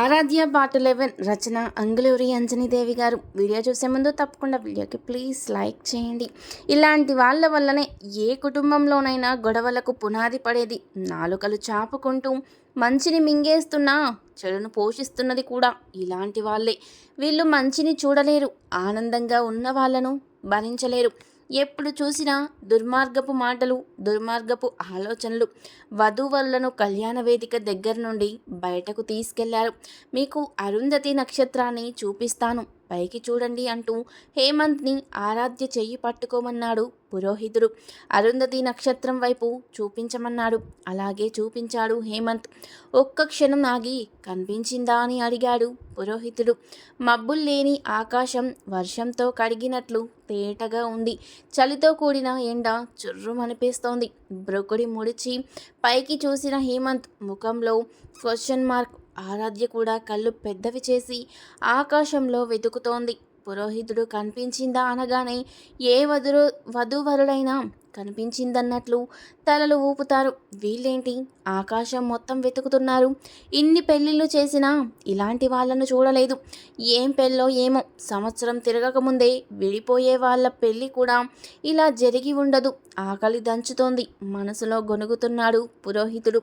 ఆరాధ్య part eleven రచన అంగులూరి అంజనీదేవి గారు. Video చూసే ముందు తప్పకుండా వీడియోకి ప్లీజ్ లైక్ చేయండి. ఇలాంటి వాళ్ళ వల్లనే ఏ కుటుంబంలోనైనా గొడవలకు పునాది పడేది నాలుకలు చాపుకుంటూ మంచిని మింగేస్తున్నా చెడును పోషిస్తున్నది కూడా ఇలాంటి వాళ్ళే. వీళ్ళు మంచిని చూడలేరు ఆనందంగా ఉన్న వాళ్ళను భరించలేరు. ఎప్పుడు చూసినా దుర్మార్గపు మాటలు దుర్మార్గపు ఆలోచనలు వధువరులను కళ్యాణ వేదిక దగ్గర నుండి బయటకు తీసుకెళ్ళారు. మీకు అరుంధతి నక్షత్రాన్ని చూపిస్తాను. పైకి చూడండి అంటూ హేమంత్ని ఆరాధ్య చెయ్యి పట్టుకోమన్నాడు పురోహితుడు. అరుంధతి నక్షత్రం వైపు చూపించమన్నాడు. అలాగే చూపించాడు హేమంత్. ఒక్క క్షణం ఆగి కనిపించిందా అని అడిగాడు పురోహితుడు. మబ్బుల్లేని ఆకాశం వర్షంతో కడిగినట్లు తేటగా ఉంది. చలితో కూడిన ఎండ చుర్రుమనిపిస్తోంది. బ్రొకుడి ముడిచి పైకి చూసిన హేమంత్ ముఖంలో క్వశ్చన్ మార్క్ ఆరాధ్య కూడా కళ్ళు పెద్దవి చేసి ఆకాశంలో వెతుకుతోంది. పురోహితుడు కనిపించిందా అనగానే ఏ వధురు వధూవరుడైనా కనిపించిందన్నట్లు తలలు ఊపుతారు. వీళ్ళేంటి? ఆకాశం మొత్తం వెతుకుతున్నారు. ఇన్ని పెళ్ళిళ్ళు చేసినా ఇలాంటి వాళ్ళను చూడలేదు. ఏం పెళ్ళో ఏమో సంవత్సరం తిరగకముందే విడిపోయే వాళ్ళ పెళ్ళి కూడా ఇలా జరిగి ఉండదు. ఆకలి దంచుతోంది. మనసులో గొనుగుతున్నాడు పురోహితుడు.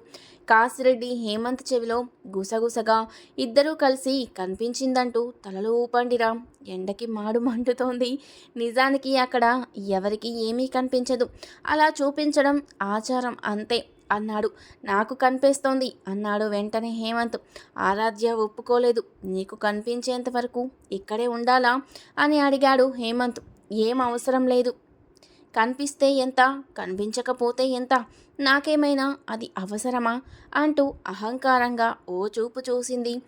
కాసిరెడ్డి హేమంత్ చెవిలో గుసగుసగా ఇద్దరూ కలిసి కనిపించిందంటూ తలలు ఊపండిరా. ఎండకి మాడు మండుతోంది. నిజానికి అక్కడ ఎవరికి ఏమీ కనిపించదు. అలా చూపించడం ఆచారం అంతే. అన్నాడు. నాకు కనిపిస్తోంది అన్నాడు వెంటనే హేమంత్. ఆరాధ్య ఒప్పుకోలేదు. నీకు కనిపించేంత వరకు ఇక్కడే ఉండాలా? అని అడిగాడు హేమంత్. ఏం అవసరం లేదు. కనిపిస్తే ఎంత కనిపించకపోతే ఎంత? నాకేమైనా అది అవసరమా? అంటూ అహంకారంగా ఓ చూపు చూసింది.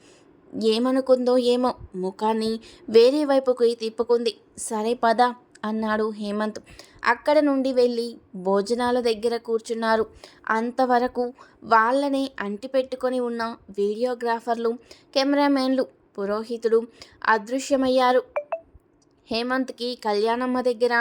ఏమనుకుందో ఏమో ముఖాన్ని వేరే వైపుకి తిప్పుకుంది. సరే పద అన్నాడు హేమంత్. అక్కడ నుండి వెళ్ళి భోజనాల దగ్గర కూర్చున్నారు. అంతవరకు వాళ్ళనే అంటిపెట్టుకొని ఉన్న వీడియోగ్రాఫర్లు కెమెరామెన్లు పురోహితుడు అదృశ్యమయ్యారు. హేమంత్కి కళ్యాణమ్మ దగ్గర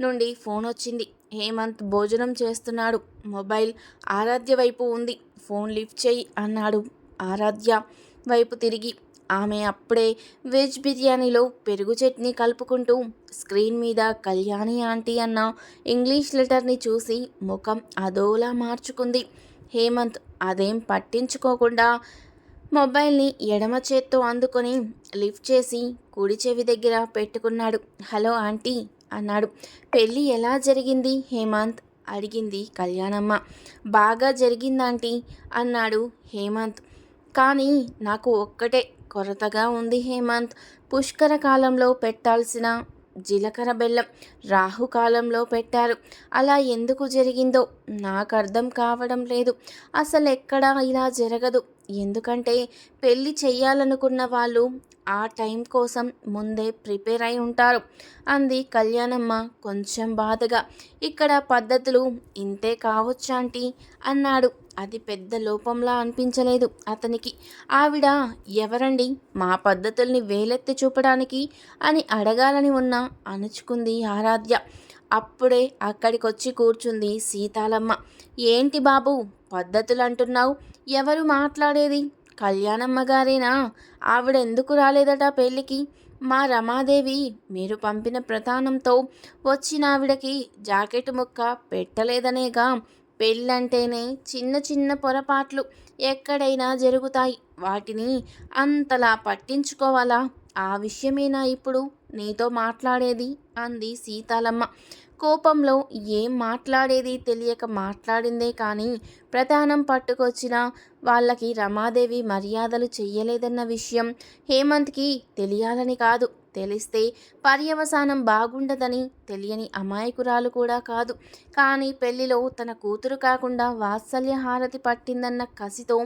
నుండి ఫోన్ వచ్చింది. హేమంత్ భోజనం చేస్తున్నాడు. మొబైల్ ఆరాధ్య వైపు ఉంది. ఫోన్ లిఫ్ట్ చేయి అన్నాడు ఆరాధ్య వైపు తిరిగి. ఆమె అప్పుడే వెజ్ బిర్యానీలో పెరుగు చట్నీ కలుపుకుంటూ స్క్రీన్ మీద కళ్యాణి ఆంటీ అన్న ఇంగ్లీష్ లెటర్ని చూసి ముఖం అదోలా మార్చుకుంది. హేమంత్ అదేం పట్టించుకోకుండా మొబైల్ని ఎడమ చేత్తో అందుకొని లిఫ్ట్ చేసి కుడి చెవి దగ్గర పెట్టుకున్నాడు. హలో ఆంటీ అన్నాడు. పెళ్ళి ఎలా జరిగింది? హేమంత్ అడిగింది కళ్యాణమ్మ. బాగా జరిగిందాంటీ అన్నాడు హేమంత్. కానీ నాకు ఒక్కటే కొరతగా ఉంది హేమంత్. పుష్కర కాలంలో పెట్టాల్సిన జీలకర్ర బెల్లం రాహుకాలంలో పెట్టారు. అలా ఎందుకు జరిగిందో నాకు అర్థం కావడం లేదు. అసలు ఎక్కడా ఇలా జరగదు. ఎందుకంటే పెళ్ళి చెయ్యాలనుకున్న వాళ్ళు ఆ టైం కోసం ముందే ప్రిపేర్ అయి ఉంటారు. అంది కళ్యాణమ్మ కొంచెం బాధగా. ఇక్కడ పద్ధతులు ఇంతే కావచ్చాంటీ అన్నాడు. అది పెద్ద లోపంలా అనిపించలేదు అతనికి. ఆవిడ ఎవరండి? మా పద్ధతుల్ని వేలెత్తి చూపడానికి అని అడగాలని ఉన్న అణుచుకుంది ఆరాధ్య. అప్పుడే అక్కడికొచ్చి కూర్చుంది సీతాలమ్మ. ఏంటి బాబు పద్ధతులు అంటున్నావు ఎవరు మాట్లాడేది? కళ్యాణమ్మ గారేనా? ఆవిడ ఎందుకు రాలేదట పెళ్ళికి? మా రమాదేవి మీరు పంపిన ప్రధానంతో వచ్చిన ఆవిడకి జాకెట్ ముక్క పెట్టలేదనేగా. పెళ్ళంటేనే చిన్న చిన్న పొరపాట్లు ఎక్కడైనా జరుగుతాయి. వాటిని అంతలా పట్టించుకోవాలా? ఆ విషయమేనా ఇప్పుడు? నీతో మాట్లాడేది? అంది సీతాలమ్మ. కోపంలో ఏం మాట్లాడేది తెలియక మాట్లాడిందే కానీ ప్రధానం పట్టుకొచ్చిన వాళ్ళకి రమాదేవి మర్యాదలు చెయ్యలేదన్న విషయం హేమంత్కి తెలియాలని కాదు. తెలిస్తే పర్యవసానం బాగుండదని తెలియని అమాయకురాలు కూడా కాదు. కానీ పెళ్ళిలో తన కూతురు కాకుండా వాత్సల్య హారతి పట్టిందన్న కసితో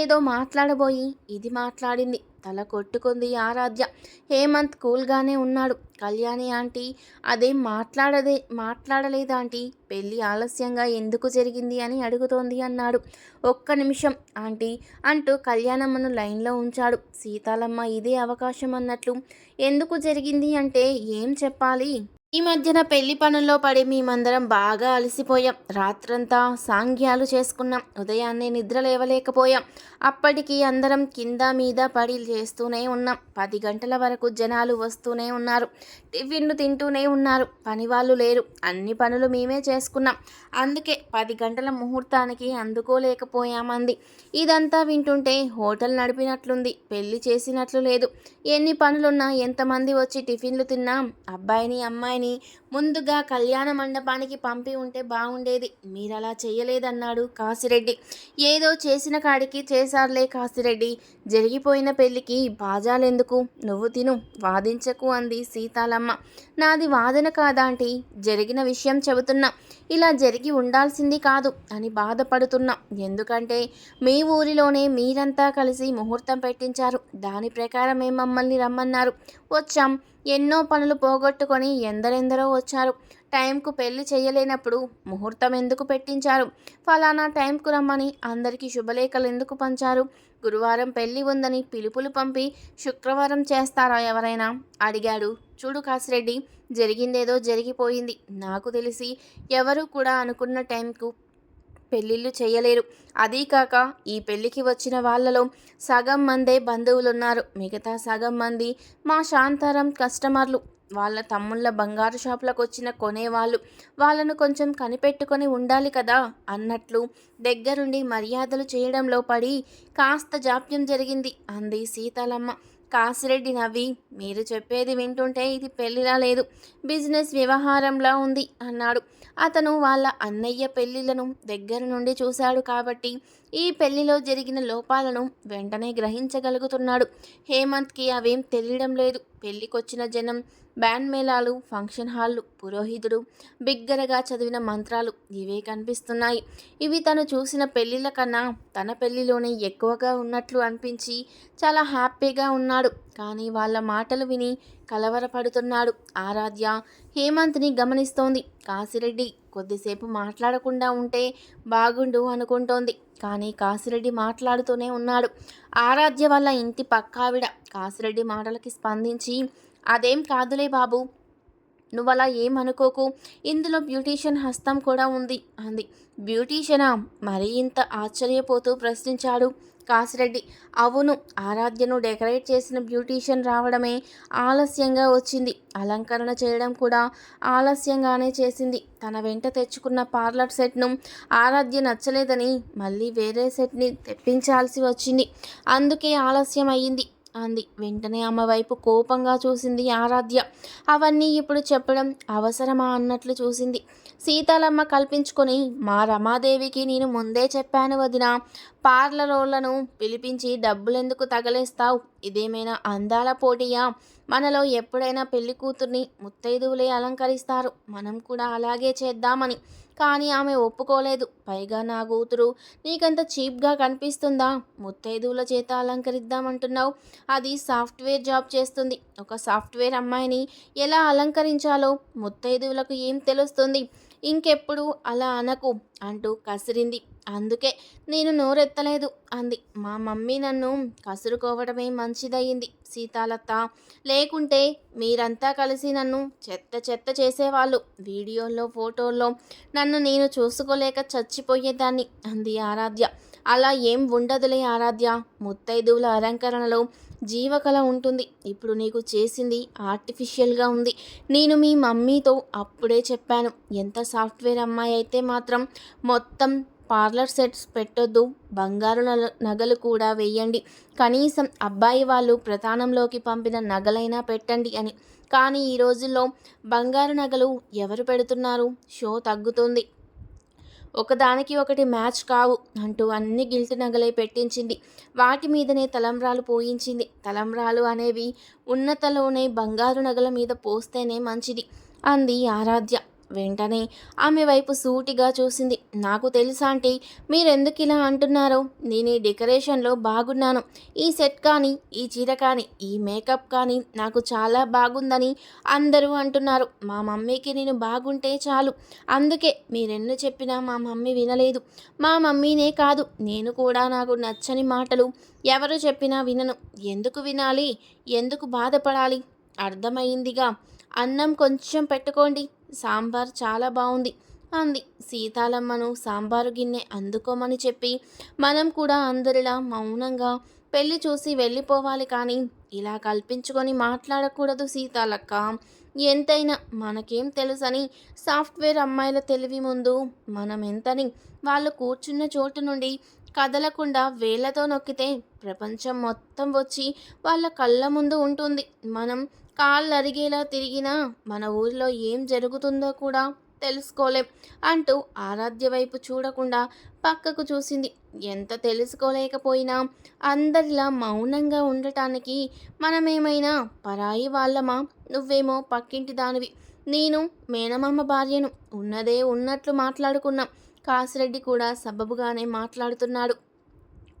ఏదో మాట్లాడబోయి ఇది మాట్లాడింది. తల కొట్టుకుంది ఆరాధ్య. హేమంత్ కూల్గానే ఉన్నాడు. కళ్యాణి ఆంటీ అదేం మాట్లాడదే మాట్లాడలేదా ఆంటీ? పెళ్ళి ఆలస్యంగా ఎందుకు జరిగింది అని అడుగుతోంది అన్నాడు. ఒక్క నిమిషం ఆంటీ అంటూ కళ్యాణమ్మను లైన్లో ఉంచాడు. సీతాలమ్మ ఇదే అవకాశం అన్నట్లు ఎందుకు జరిగింది అంటే ఏం చెప్పాలి? ఈ మధ్యన పెళ్ళి పనుల్లో పడి మేమందరం బాగా అలసిపోయాం. రాత్రంతా సాంగ్యాలు చేసుకున్నాం. ఉదయాన్నే నిద్ర లేవలేకపోయాం. అప్పటికి అందరం కింద మీద పడి చేస్తూనే ఉన్నాం. పది గంటల వరకు జనాలు వస్తూనే ఉన్నారు. టిఫిన్లు తింటూనే ఉన్నారు. పని వాళ్ళు లేరు. అన్ని పనులు మేమే చేసుకున్నాం. అందుకే పది గంటల ముహూర్తానికి అందుకోలేకపోయామంది. ఇదంతా వింటుంటే హోటల్ నడిపినట్లుంది. పెళ్ళి చేసినట్లు లేదు. ఎన్ని పనులున్నా ఎంతమంది వచ్చి టిఫిన్లు తిన్నాం అబ్బాయిని అమ్మాయిని ముందుగా కళ్యాణ మండపానికి పంపి ఉంటే బాగుండేది. మీరు అలా చేయలేదన్నాడు కాసిరెడ్డి. ఏదో చేసిన కాడికి చేశారులే కాసిరెడ్డి. జరిగిపోయిన పెళ్ళికి బాజాలెందుకు? నువ్వు తిను వాదించకు అంది సీతాలమ్మ. నాది వాదన కాదాంటి జరిగిన విషయం చెబుతున్నా. ఇలా జరిగి ఉండాల్సింది కాదు అని బాధపడుతున్నా. ఎందుకంటే మీ ఊరిలోనే మీరంతా కలిసి ముహూర్తం పెట్టించారు. దాని ప్రకారమే మమ్మల్ని రమ్మన్నారు. వచ్చాం. ఎన్నో పనులు పోగొట్టుకొని ఎందరెందరో వచ్చారు. టైంకు పెళ్ళి చేయలేనప్పుడు ముహూర్తం ఎందుకు పెట్టించారు? ఫలానా టైంకు రమ్మని అందరికీ శుభలేఖలు ఎందుకు పంచారు? గురువారం పెళ్ళి ఉందని పిలుపులు పంపి శుక్రవారం చేస్తారా ఎవరైనా? అడిగాడు. చూడు కాసిరెడ్డి జరిగిందేదో జరిగిపోయింది. నాకు తెలిసి ఎవరు కూడా అనుకున్న టైంకు పెళ్ళిళ్ళు చేయలేరు. అదీ కాక ఈ పెళ్ళికి వచ్చిన వాళ్ళలో సగం మందే బంధువులున్నారు. మిగతా సగం మంది మా శాంతారం కస్టమర్లు. వాళ్ళ తమ్ముళ్ళ బంగారు షాపులకు వచ్చిన కొనేవాళ్ళు వాళ్ళను కొంచెం కనిపెట్టుకొని ఉండాలి కదా అన్నట్లు దగ్గరుండి మర్యాదలు చేయడంలో పడి కాస్త జాప్యం జరిగింది అంది సీతాలమ్మ. కాసిరెడ్డి నవ్వి మీరు చెప్పేది వింటుంటే ఇది పెళ్ళిలా లేదు బిజినెస్ వ్యవహారంలా ఉంది అన్నాడు. అతను వాళ్ళ అన్నయ్య పెళ్ళిలను దగ్గర నుండి చూశాడు కాబట్టి ఈ పెళ్ళిలో జరిగిన లోపాలను వెంటనే గ్రహించగలుగుతున్నాడు. హేమంత్కి అవేం తెలియడం లేదు. పెళ్ళికొచ్చిన జనం బ్యాండ్ మేళాలు ఫంక్షన్ హాళ్ళు పురోహితుడు బిగ్గరగా చదివిన మంత్రాలు ఇవే కనిపిస్తున్నాయి. ఇవి తను చూసిన పెళ్ళిళ్ళ కన్నా తన పెళ్ళిలోనే ఎక్కువగా ఉన్నట్లు అనిపించి చాలా హ్యాపీగా ఉన్నాడు. కానీ వాళ్ళ మాటలు విని కలవరపడుతున్నాడు. ఆరాధ్య హేమంత్ని గమనిస్తోంది. కాసిరెడ్డి కొద్దిసేపు మాట్లాడకుండా ఉంటే బాగుండు అనుకుంటోంది. కానీ కాసిరెడ్డి మాట్లాడుతూనే ఉన్నాడు. ఆరాధ్య వల్ల ఇంటి పక్కావిడ కాసిరెడ్డి మాటలకి స్పందించి అదేం కాదులే బాబు. నువ్వలా ఏమనుకోకు ఇందులో బ్యూటీషియన్ హస్తం కూడా ఉంది అంది. బ్యూటీషియనా? మరీ ఇంత ఆశ్చర్యపోతూ ప్రశ్నించాడు కాసిరెడ్డి. అవును ఆరాధ్యను డెకరేట్ చేసిన బ్యూటీషియన్ రావడమే ఆలస్యంగా వచ్చింది. అలంకరణ చేయడం కూడా ఆలస్యంగానే చేసింది. తన వెంట తెచ్చుకున్న పార్లర్ సెట్ను ఆరాధ్య నచ్చలేదని మళ్ళీ వేరే సెట్ని తెప్పించాల్సి వచ్చింది. అందుకే ఆలస్యం అయ్యింది అంది. వెంటనే ఆమె వైపు కోపంగా చూసింది ఆరాధ్య. అవన్నీ ఇప్పుడు చెప్పడం అవసరమా అన్నట్లు చూసింది. సీతాలమ్మ కల్పించుకొని మా రమాదేవికి నేను ముందే చెప్పాను వదిన పార్లరోళ్ళను పిలిపించి డబ్బులెందుకు తగలేస్తావు? ఇదేమైనా అందాల పోటీయా? మనలో ఎప్పుడైనా పెళ్ళి కూతుర్ని ముత్తైదువులే అలంకరిస్తారు. మనం కూడా అలాగే చేద్దామని. కానీ ఆమె ఒప్పుకోలేదు. పైగా నా కూతురు నీకంత చీప్గా కనిపిస్తుందా? ముత్తైదువుల చేత అలంకరిద్దామంటున్నావు. అది సాఫ్ట్వేర్ జాబ్ చేస్తుంది. ఒక సాఫ్ట్వేర్ అమ్మాయిని ఎలా అలంకరించాలో ముత్తైదువులకు ఏం తెలుస్తుంది? ఇంకెప్పుడు అలా అనకు అంటూ కసిరింది. అందుకే నేను నోరెత్తలేదు అంది. మా మమ్మీ నన్ను కసురుకోవడమే మంచిదయ్యింది సీతాలత్త లేకుంటే మీరంతా కలిసి నన్ను చెత్త చెత్త చేసేవాళ్ళు. వీడియోల్లో ఫోటోల్లో నన్ను నేను చూసుకోలేక చచ్చిపోయేదాన్ని అంది ఆరాధ్య. అలా ఏం ఉండదులే ఆరాధ్య. ముత్తైదువుల అలంకరణలో జీవకళ ఉంటుంది. ఇప్పుడు నీకు చేసింది ఆర్టిఫిషియల్గా ఉంది. నేను మీ మమ్మీతో అప్పుడే చెప్పాను. ఎంత సాఫ్ట్వేర్ అమ్మాయి అయితే మాత్రం మొత్తం పార్లర్ సెట్స్ పెట్టొద్దు. బంగారు నగలు కూడా వేయండి కనీసం అబ్బాయి వాళ్ళు ప్రధానంలోకి పంపిన నగలైనా పెట్టండి అని. కానీ ఈ రోజుల్లో బంగారు నగలు ఎవరు పెడుతున్నారు? షో తగ్గుతుంది. ఒకదానికి ఒకటి మ్యాచ్ కావు అంటూ అన్ని గిల్ట్ నగలై పెట్టించింది. వాటి మీదనే తలంబ్రాలు పోయించింది. తలంబ్రాలు అనేవి ఉన్నతలోనే బంగారు నగల మీద పోస్తేనే మంచిది అంది ఆరాధ్య. వెంటనే ఆమె వైపు సూటిగా చూసింది. నాకు తెలుసా అంటే మీరెందుకు ఇలా అంటున్నారో? నేను ఈ డెకరేషన్లో బాగున్నాను. ఈ సెట్ కానీ ఈ చీర కానీ ఈ మేకప్ కానీ నాకు చాలా బాగుందని అందరూ అంటున్నారు. మా మమ్మీకి నేను బాగుంటే చాలు. అందుకే మీరెన్ను చెప్పినా మా మమ్మీ వినలేదు. మా మమ్మీనే కాదు నేను కూడా నాకు నచ్చని మాటలు ఎవరు చెప్పినా వినను. ఎందుకు వినాలి? ఎందుకు బాధపడాలి? అర్థమైందిగా. అన్నం కొంచెం పెట్టుకోండి. సాంబార్ చాలా బాగుంది అంది. సీతాలమ్మను సాంబారు గిన్నె అందుకోమని చెప్పి మనం కూడా అందరిలా మౌనంగా పెళ్ళి చూసి వెళ్ళిపోవాలి కానీ ఇలా కల్పించుకొని మాట్లాడకూడదు సీతాలక్క. ఎంతైనా మనకేం తెలుసని సాఫ్ట్వేర్ అమ్మాయిల తెలివి ముందు మనం ఎంతని వాళ్ళు కూర్చున్న చోటు నుండి కదలకుండా వేళ్ళతో నొక్కితే ప్రపంచం మొత్తం వచ్చి వాళ్ళ కళ్ళ ముందు ఉంటుంది. మనం కాళ్ళు అరిగేలా తిరిగినా మన ఊరిలో ఏం జరుగుతుందో కూడా తెలుసుకోలేం అంటూ ఆరాధ్య వైపు చూడకుండా పక్కకు చూసింది. ఎంత తెలుసుకోలేకపోయినా అందరిలా మౌనంగా ఉండటానికి మనమేమైనా పరాయి వాళ్ళమా? నువ్వేమో పక్కింటి దానివి. నేను మేనమామ భార్యను. ఉన్నదే ఉన్నట్లు మాట్లాడుకున్నాం. కాసిరెడ్డి కూడా సబబుగానే మాట్లాడుతున్నాడు.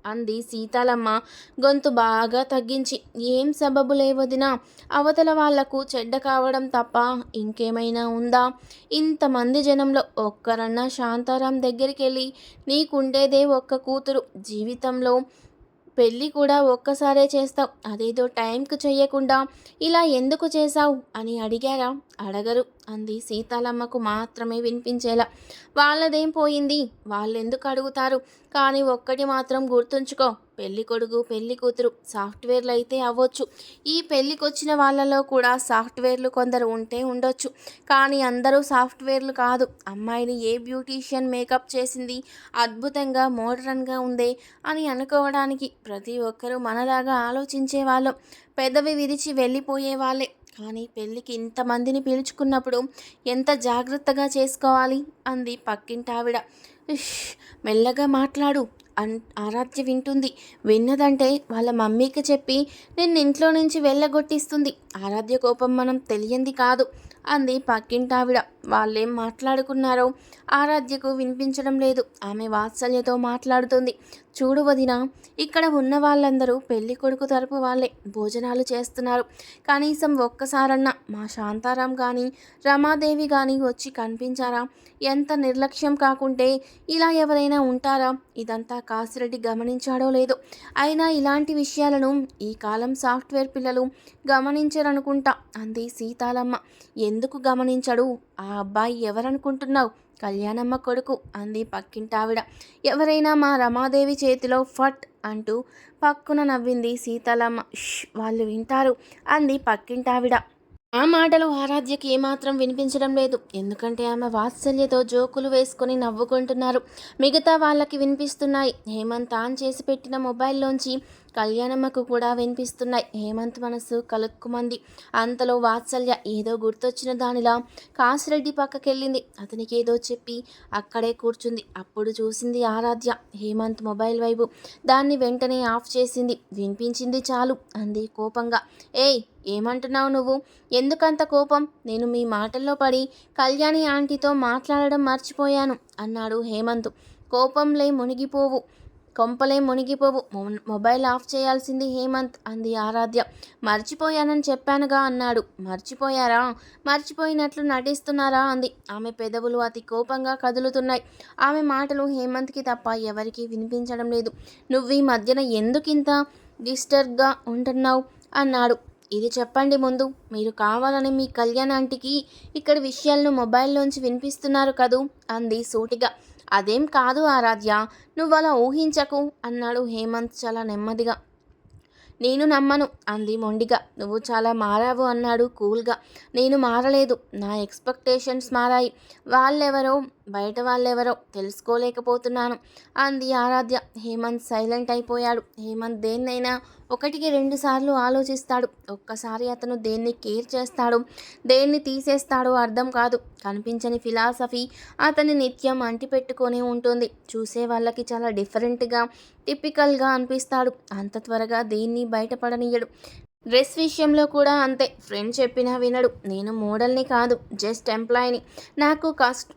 అంది సీతాలమ్మ. గొంతు బాగా తగ్గించి ఏం సబబు లేవదినా అవతల వాళ్ళకు చెడ్డ కావడం తప్ప ఇంకేమైనా ఉందా? ఇంతమంది జనంలో ఒక్కరన్నా శాంతారాం దగ్గరికి వెళ్ళి నీకుండేదే ఒక్క కూతురు. జీవితంలో పెళ్ళి కూడా ఒక్కసారే చేస్తావు అదేదో టైంకు చెయ్యకుండా ఇలా ఎందుకు చేశావు? అని అడిగారా. అడగరు. అంది సీతాలమ్మకు మాత్రమే వినిపించేలా. వాళ్ళదేం పోయింది? వాళ్ళెందుకు అడుగుతారు? కానీ ఒక్కటి మాత్రం గుర్తుంచుకో. పెళ్ళి కొడుకు పెళ్ళి కూతురు సాఫ్ట్వేర్లు అయితే అవ్వచ్చు. ఈ పెళ్ళికొచ్చిన వాళ్ళలో కూడా సాఫ్ట్వేర్లు కొందరు ఉంటే ఉండొచ్చు. కానీ అందరూ సాఫ్ట్వేర్లు కాదు. అమ్మాయిని ఏ బ్యూటీషియన్ మేకప్ చేసింది? అద్భుతంగా మోడర్న్గా ఉందే అని అనుకోవడానికి ప్రతి ఒక్కరూ మనలాగా ఆలోచించేవాళ్ళం. పెదవి విరిచి వెళ్ళిపోయే వాళ్ళే కానీ పెళ్ళికి ఇంతమందిని పిలుచుకున్నప్పుడు ఎంత జాగ్రత్తగా చేసుకోవాలి? అంది పక్కింటావిడ. మెల్లగా మాట్లాడు. అన్ ఆరాధ్య వింటుంది. విన్నదంటే వాళ్ళ మమ్మీకి చెప్పి నిన్ను ఇంట్లో నుంచి వెళ్ళగొట్టిస్తుంది. ఆరాధ్య కోపం మనం తెలియంది కాదు అంది పక్కింటావిడ. వాళ్ళేం మాట్లాడుకున్నారో ఆరాధ్యకు వినిపించడం లేదు. ఆమె వాత్సల్యతో మాట్లాడుతుంది. చూడు వదిన ఇక్కడ ఉన్న వాళ్ళందరూ పెళ్ళి కొడుకు తరపు వాళ్ళే భోజనాలు చేస్తున్నారు. కనీసం ఒక్కసారన్నా మా శాంతారాం కానీ రమాదేవి కానీ వచ్చి కనిపించారా? ఎంత నిర్లక్ష్యం కాకుంటే ఇలా ఎవరైనా ఉంటారా? ఇదంతా కాసిరెడ్డి గమనించాడో లేదో. అయినా ఇలాంటి విషయాలను ఈ కాలం సాఫ్ట్వేర్ పిల్లలు గమనించరనుకుంటా అంది సీతాలమ్మ. ఎందుకు గమనించడు? ఆ అబ్బాయి ఎవరనుకుంటున్నావు? కళ్యాణమ్మ కొడుకు అంది పక్కింటావిడ. ఎవరైనా మా రమాదేవి చేతిలో ఫట్ అంటూ పక్కున నవ్వింది సీతాలమ్మ. వాళ్ళు వింటారు అంది పక్కింటావిడ. ఆ మాటలు ఆరాధ్యకి ఏమాత్రం వినిపించడం లేదు. ఎందుకంటే ఆమె వాత్సల్యతో జోకులు వేసుకొని నవ్వుకుంటున్నారు. మిగతా వాళ్ళకి వినిపిస్తున్నాయి. హేమంత్ ఆన్ చేసి పెట్టిన మొబైల్లోంచి కళ్యాణమ్మకు కూడా వినిపిస్తున్నాయి. హేమంత్ మనసు కలుక్కుమంది. అంతలో వాత్సల్య ఏదో గుర్తొచ్చిన దానిలా కాసిరెడ్డి పక్కకెళ్ళింది. అతనికి ఏదో చెప్పి అక్కడే కూర్చుంది. అప్పుడు చూసింది ఆరాధ్య. హేమంత్ మొబైల్ వైపు దాన్ని వెంటనే ఆఫ్ చేసింది. వినిపించింది చాలు అంది కోపంగా. ఏయ్ ఏమంటున్నావు నువ్వు? ఎందుకంత కోపం? నేను మీ మాటల్లో పడి కళ్యాణి ఆంటీతో మాట్లాడడం మర్చిపోయాను అన్నాడు హేమంత్. కోపంలే మునిగిపోవు కొంపలే మునిగిపోవు. మొ- మొబైల్ ఆఫ్ చేయాల్సింది హేమంత్ అంది ఆరాధ్య. మర్చిపోయానని చెప్పానుగా అన్నాడు. మర్చిపోయారా? మర్చిపోయినట్లు నటిస్తున్నారా? అంది. ఆమె పెదవులు అతి కోపంగా కదులుతున్నాయి. ఆమె మాటలు హేమంత్కి తప్ప ఎవరికీ వినిపించడం లేదు. నువ్వు ఈ మధ్యన ఎందుకింత డిస్టర్బ్గా ఉంటున్నావు? అన్నాడు. ఇది చెప్పండి ముందు. మీరు కావాలని మీ కళ్యాణాంటికి ఇక్కడ విషయాలను మొబైల్లోంచి వినిపిస్తున్నారు కదూ? అంది సూటిగా. అదేం కాదు ఆరాధ్య నువ్వు అలా ఊహించకు అన్నాడు హేమంత్ చాలా నెమ్మదిగా. నేను నమ్మను అంది మొండిగా. నువ్వు చాలా మారావు అన్నాడు కూల్గా. నేను మారలేదు. నా ఎక్స్పెక్టేషన్స్ మారాయి. వాళ్ళెవరో బయట వాళ్ళెవరో తెలుసుకోలేకపోతున్నాను. అంది ఆరాధ్య. హేమంత్ సైలెంట్ అయిపోయాడు. హేమంత్ దేన్నైనా ఒకటికి రెండు సార్లు ఆలోచిస్తాడు. ఒక్కసారి అతను దేన్ని కేర్ చేస్తాడు దేన్ని తీసేస్తాడో అర్థం కాదు. కనిపించని ఫిలాసఫీ అతని నిత్యం అంటిపెట్టుకొని ఉంటుంది. చూసే వాళ్ళకి చాలా డిఫరెంట్గా టిపికల్గా అనిపిస్తాడు. అంత త్వరగా దేన్ని బయటపడనీయడు. డ్రెస్ విషయంలో కూడా అంతే. ఫ్రెండ్ చెప్పినా వినడు. నేను మోడల్ని కాదు జస్ట్ ఎంప్లాయీని. నాకు కస్ట్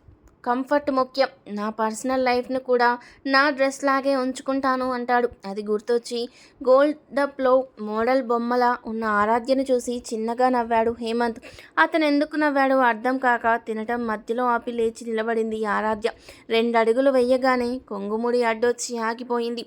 కంఫర్ట్ ముఖ్యం. నా పర్సనల్ లైఫ్ను కూడా నా డ్రెస్ లాగే ఉంచుకుంటాను అంటాడు. అది గుర్తొచ్చి గోల్డప్లో మోడల్ బొమ్మలా ఉన్న ఆరాధ్యను చూసి చిన్నగా నవ్వాడు హేమంత్. అతను ఎందుకు నవ్వాడో అర్థం కాక తినటం మధ్యలో ఆపి లేచి నిలబడింది ఆరాధ్య. రెండు అడుగులు వెయ్యగానే కొంగుముడి అడ్డొచ్చి ఆగిపోయింది.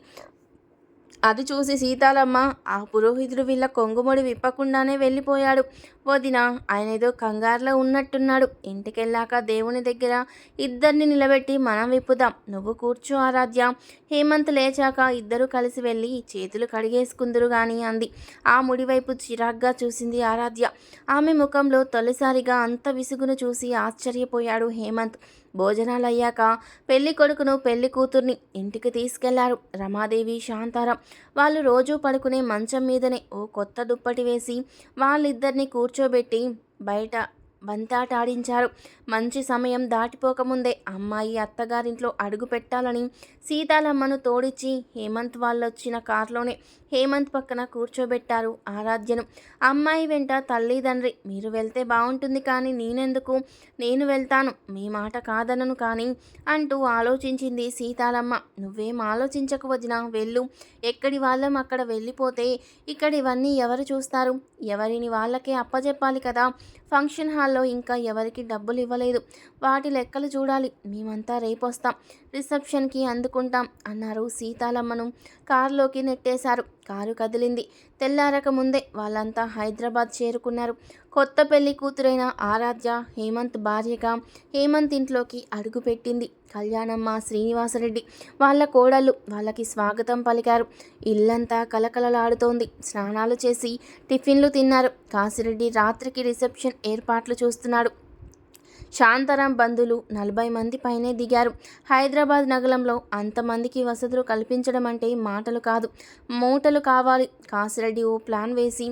అది చూసి సీతాలమ్మ ఆ పురోహితుడు వీళ్ళ కొంగుముడి విప్పకుండానే వెళ్ళిపోయాడు. వదిన ఆయన ఏదో కంగారులో ఉన్నట్టున్నాడు. ఇంటికెళ్ళాక దేవుని దగ్గర ఇద్దరిని నిలబెట్టి మనం విప్పుదాం. నువ్వు కూర్చో ఆరాధ్య. హేమంత్ లేచాక ఇద్దరు కలిసి వెళ్ళి చేతులు కడిగేసుకుందరు గాని అంది. ఆ ముడివైపు చిరాగ్గా చూసింది ఆరాధ్య. ఆమె ముఖంలో తొలిసారిగా అంత విసుగును చూసి ఆశ్చర్యపోయాడు హేమంత్. భోజనాలు అయ్యాక పెళ్ళి కొడుకును పెళ్ళి కూతుర్ని ఇంటికి తీసుకెళ్ళారు రమాదేవి శాంతారాం. వాళ్ళు రోజూ పడుకునే మంచం మీదనే ఓ కొత్త దుప్పటి వేసి వాళ్ళిద్దరిని కూర్చోబెట్టి బయట బంతాటాడించారు మంచి సమయం దాటిపోకముందే అమ్మాయి అత్తగారింట్లో అడుగు పెట్టాలని సీతాలమ్మను తోడిచ్చి హేమంత్ వాళ్ళొచ్చిన కారులోనే హేమంత్ పక్కన కూర్చోబెట్టారు ఆరాధ్యను. అమ్మాయి వెంట తల్లిదండ్రి మీరు వెళ్తే బాగుంటుంది కానీ నేనెందుకు? నేను వెళ్తాను. మీ మాట కాదనను కానీ అంటూ ఆలోచించింది సీతాలమ్మ నువ్వేం ఆలోచించకు వదిన వెళ్ళు. ఎక్కడి వాళ్ళం అక్కడ వెళ్ళిపోతే ఇక్కడ ఇవన్నీ ఎవరు చూస్తారు? ఎవరిని వాళ్ళకే అప్పచెప్పాలి కదా. ఫంక్షన్ హాల్లో ఇంకా ఎవరికి డబ్బులు ఇవ్వలేదు. వాటి లెక్కలు చూడాలి. మేమంతా రేపొస్తాం. రిసెప్షన్కి అందుకుంటాం అన్నారు సీతాలమ్మను కారులోకి నెట్టేశారు. కారు కదిలింది. తెల్లారక ముందే వాళ్ళంతా హైదరాబాద్ చేరుకున్నారు. కొత్త పెళ్ళి కూతురైన ఆరాధ్య హేమంత్ భార్యగా హేమంత్ ఇంట్లోకి అడుగుపెట్టింది కళ్యాణమ్మ శ్రీనివాసరెడ్డి వాళ్ళ కోడళ్ళు వాళ్ళకి స్వాగతం పలికారు. ఇల్లంతా కలకలలాడుతోంది స్నానాలు చేసి టిఫిన్లు తిన్నారు. కాసిరెడ్డి రాత్రికి రిసెప్షన్ ఏర్పాట్లు చూస్తున్నాడు. శాంతారాం బంధువులు నలభై మంది పైనే దిగారు. హైదరాబాద్ నగరంలో అంతమందికి వసతులు కల్పించడం అంటే మాటలు కాదు. మూటలు కావాలి. కాసిరెడ్డి ఓ ప్లాన్ వేసి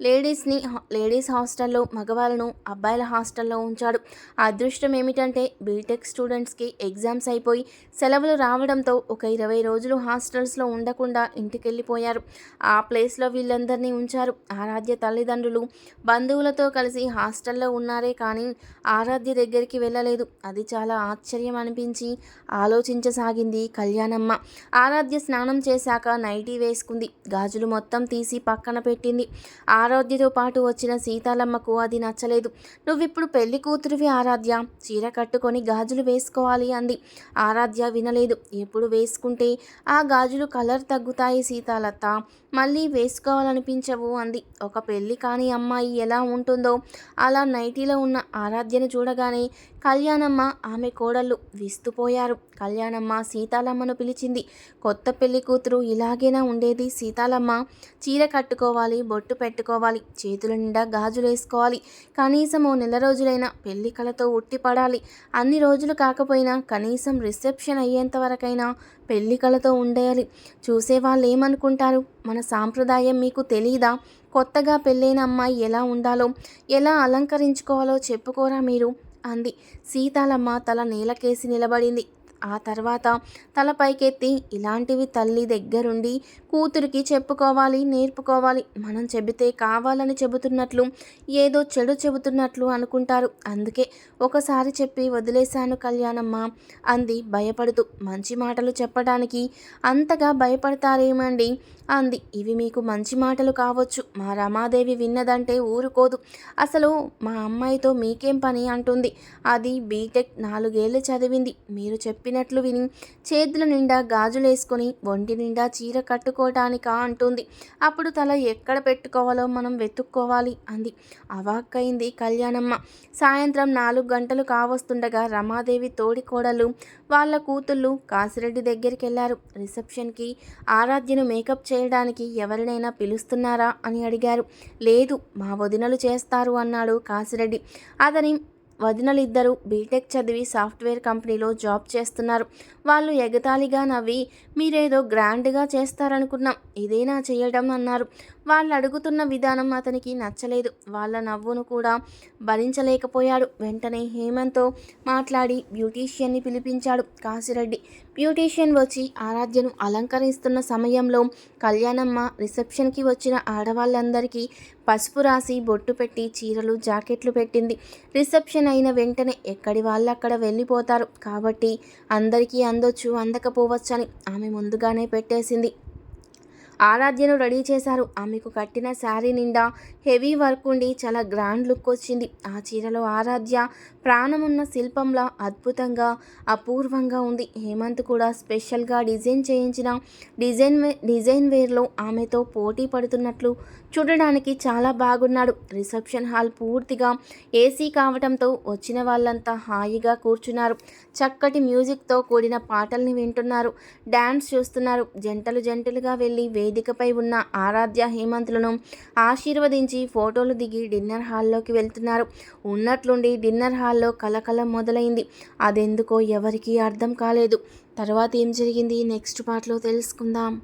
లేడీస్ని లేడీస్ హాస్టల్లో మగవాళ్ళను అబ్బాయిల హాస్టల్లో ఉంచాడు. అదృష్టం ఏమిటంటే బీటెక్ స్టూడెంట్స్కి ఎగ్జామ్స్ అయిపోయి సెలవులు రావడంతో ఒక ఇరవై రోజులు హాస్టల్స్లో ఉండకుండా ఇంటికెళ్ళిపోయారు. ఆ ప్లేస్లో వీళ్ళందరినీ ఉంచారు. ఆరాధ్య తల్లిదండ్రులు బంధువులతో కలిసి హాస్టల్లో ఉన్నారే కానీ ఆరాధ్య దగ్గరికి వెళ్ళలేదు. అది చాలా ఆశ్చర్యం అనిపించి ఆలోచించసాగింది కళ్యాణమ్మ. ఆరాధ్య స్నానం చేశాక నైటీ వేసుకుంది. గాజులు మొత్తం తీసి పక్కన పెట్టింది. ఆ ఆరాధ్యతో పాటు వచ్చిన సీతాలమ్మకు అది నచ్చలేదు. నువ్విప్పుడు పెళ్ళి కూతురివి ఆరాధ్య. చీర కట్టుకొని గాజులు వేసుకోవాలి అంది. ఆరాధ్య వినలేదు. ఎప్పుడు వేసుకుంటే ఆ గాజులు కలర్ తగ్గుతాయి సీతాలత్త మళ్ళీ వేసుకోవాలనిపించవు అంది. ఒక పెళ్ళి కాని అమ్మాయి ఎలా ఉంటుందో? అలా నైటీలో ఉన్న ఆరాధ్యను చూడగానే కళ్యాణమ్మ ఆమె కోడళ్ళు విస్తుపోయారు. కళ్యాణమ్మ సీతాలమ్మను పిలిచింది. కొత్త పెళ్ళి కూతురు ఇలాగేనా ఉండేది? సీతాలమ్మ చీర కట్టుకోవాలి బొట్టు పెట్టుకోవాలి చేతుల నిండా గాజులు వేసుకోవాలి కనీసం ఓ నెల రోజులైనా పెళ్ళి కళతో ఉట్టిపడాలి అన్ని రోజులు కాకపోయినా కనీసం రిసెప్షన్ అయ్యేంత వరకైనా పెళ్ళి కళతో ఉండేయాలి. చూసేవాళ్ళు ఏమనుకుంటారు మన సాంప్రదాయం మీకు తెలీదా? కొత్తగా పెళ్ళైన అమ్మాయి ఎలా ఉండాలో? ఎలా అలంకరించుకోవాలో చెప్పుకోరా మీరు? అంది. సీతాలమ్మ తల నేలకేసి నిలబడింది. ఆ తర్వాత తల పైకెత్తి ఇలాంటివి తల్లి దగ్గరుండి కూతురికి చెప్పుకోవాలి నేర్పుకోవాలి మనం చెబితే కావాలని చెబుతున్నట్లు ఏదో చెడు చెబుతున్నట్లు అనుకుంటారు. అందుకే ఒకసారి చెప్పి వదిలేశాను కళ్యాణమ్మ అంది. భయపడుతూ మంచి మాటలు చెప్పడానికి అంతగా భయపడతారేమండి? అంది. ఇవి మీకు మంచి మాటలు కావచ్చు. మా రమాదేవి విన్నదంటే ఊరుకోదు. అసలు మా అమ్మాయితో మీకేం పని? అంటుంది. అది బీటెక్ నాలుగేళ్ళు చదివింది. మీరు చెప్పినట్లు విని చేతుల నిండా గాజులేసుకొని ఒంటి నిండా చీర కట్టుకోవటానికా అంటుంది. అప్పుడు తల ఎక్కడ పెట్టుకోవాలో మనం వెతుక్కోవాలి అంది. అవాక్కైంది కళ్యాణమ్మ. సాయంత్రం నాలుగు గంటలు కావస్తుండగా రమాదేవి తోడి కోడలు వాళ్ళ కూతుళ్ళు కాసిరెడ్డి దగ్గరికి వెళ్ళారు రిసెప్షన్కి ఆరాధ్యను మేకప్ చేయడానికి ఎవరినైనా పిలుస్తున్నారా అని అడిగారు. లేదు మా వదినలు చేస్తారు అన్నాడు కాసిరెడ్డి. అతని వదినలిద్దరూ బీటెక్ చదివి సాఫ్ట్వేర్ కంపెనీలో జాబ్ చేస్తున్నారు. వాళ్ళు ఎగతాళిగా నవ్వి మీరేదో గ్రాండ్గా చేస్తారనుకున్నాం ఇదేనా చేయడం అన్నారు. వాళ్ళు అడుగుతున్న విధానం అతనికి నచ్చలేదు. వాళ్ళ నవ్వును కూడా భరించలేకపోయాడు. వెంటనే హేమంత్తో మాట్లాడి బ్యూటీషియన్ని పిలిపించాడు కాసిరెడ్డి బ్యూటీషియన్ వచ్చి ఆరాధ్యను అలంకరిస్తున్న సమయంలో కళ్యాణమ్మ రిసెప్షన్కి వచ్చిన ఆడవాళ్ళందరికీ పసుపు రాసి బొట్టు పెట్టి చీరలు జాకెట్లు పెట్టింది. రిసెప్షన్ అయిన వెంటనే ఎక్కడి వాళ్ళు అక్కడ వెళ్ళిపోతారు. కాబట్టి అందరికీ అందొచ్చు అందకపోవచ్చని ఆమె ముందుగానే పెట్టేసింది. ఆరాధ్యను రెడీ చేశారు. ఆమెకు కట్టిన శారీ నిండా హెవీ వర్క్ ఉండి చాలా గ్రాండ్ లుక్ వచ్చింది. ఆ చీరలో ఆరాధ్య ప్రాణమున్న శిల్పంలా అద్భుతంగా అపూర్వంగా ఉంది. హేమంత్ కూడా స్పెషల్గా డిజైన్ చేయించిన డిజైన్ వే డిజైన్ వేర్లో ఆమెతో పోటీ పడుతున్నట్లు చూడడానికి చాలా బాగున్నాడు. రిసెప్షన్ హాల్ పూర్తిగా ఏసీ కావటంతో వచ్చిన వాళ్ళంతా హాయిగా కూర్చున్నారు. చక్కటి మ్యూజిక్తో కూడిన పాటల్ని వింటున్నారు. డ్యాన్స్ చూస్తున్నారు. జంటలు జంటలుగా వెళ్ళి వేదికపై ఉన్న ఆరాధ్య హేమంతులను ఆశీర్వదించి ఫోటోలు దిగి డిన్నర్ హాల్లోకి వెళ్తున్నారు. ఉన్నట్లుండి డిన్నర్ హాల్ హాల్లో కలకలం మొదలైంది. అదెందుకో ఎవరికీ అర్థం కాలేదు. తర్వాత ఏం జరిగింది? నెక్స్ట్ పార్ట్లో తెలుసుకుందాం.